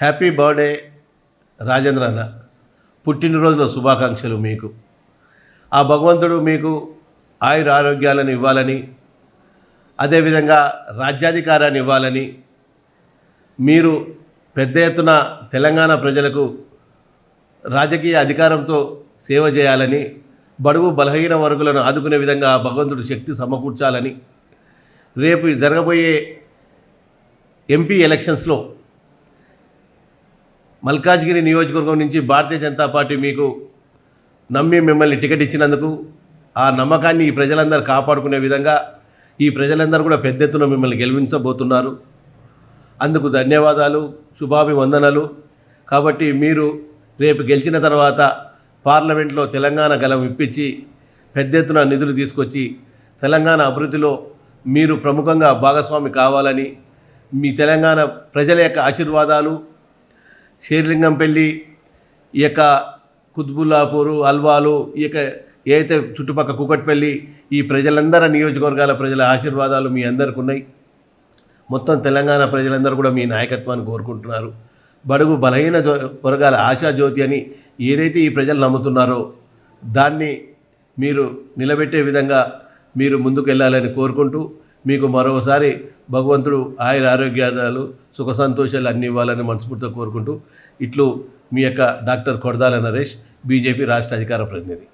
Happy birthday Rajendra అన్న. పుట్టినరోజుల శుభాకాంక్షలు మీకు. ఆ భగవంతుడు మీకు ఆయుర ఆరోగ్యాలను ఇవ్వాలని అదేవిధంగా రాజ్యాధికారాన్ని ఇవ్వాలని మీరు పెద్ద ఎత్తున తెలంగాణ ప్రజలకు రాజకీయ అధికారంతో సేవ చేయాలని బడుగు బలహీన వర్గులను ఆదుకునే విధంగా ఆ భగవంతుడు శక్తి సమకూర్చాలని రేపు జరగబోయే ఎంపీ ఎలక్షన్స్లో మల్కాజ్గిరి నియోజకవర్గం నుంచి భారతీయ జనతా పార్టీ మీకు నమ్మి మిమ్మల్ని టికెట్ ఇచ్చినందుకు ఆ నమ్మకాన్ని ఈ ప్రజలందరూ కాపాడుకునే విధంగా ఈ ప్రజలందరూ కూడా పెద్ద ఎత్తున మిమ్మల్ని గెలిపించబోతున్నారు. అందుకు ధన్యవాదాలు శుభాభివందనలు. కాబట్టి మీరు రేపు గెలిచిన తర్వాత పార్లమెంట్లో తెలంగాణ గలం ఇప్పించి పెద్ద ఎత్తున నిధులు తీసుకొచ్చి తెలంగాణ అభివృద్ధిలో మీరు ప్రముఖంగా భాగస్వామి కావాలని మీ తెలంగాణ ప్రజల యొక్క ఆశీర్వాదాలు షేర్లింగంపల్లి ఈ యొక్క కుత్బుల్లాపూరు అల్వాలు ఈ యొక్క ఏదైతే చుట్టుపక్కల కుకట్పల్లి ఈ ప్రజలందరూ నియోజకవర్గాల ప్రజల ఆశీర్వాదాలు మీ అందరికి ఉన్నాయి. మొత్తం తెలంగాణ ప్రజలందరూ కూడా మీ నాయకత్వాన్ని కోరుకుంటున్నారు. బడుగు బలహీన జో- వర్గాల ఆశా జ్యోతి అని ఏదైతే ఈ ప్రజలు నమ్ముతున్నారో దాన్ని మీరు నిలబెట్టే విధంగా మీరు ముందుకు వెళ్ళాలని కోరుకుంటూ మీకు మరోసారి భగవంతుడు ఆయుర ఆరోగ్యాలు సుఖ సంతోషాలు అన్ని ఇవ్వాలని మనస్ఫూర్తిగా కోరుకుంటూ ఇట్లు మీ యొక్క డాక్టర్ కొడదాల నరేష్ బీజేపీ రాష్ట్ర అధికార ప్రతినిధి.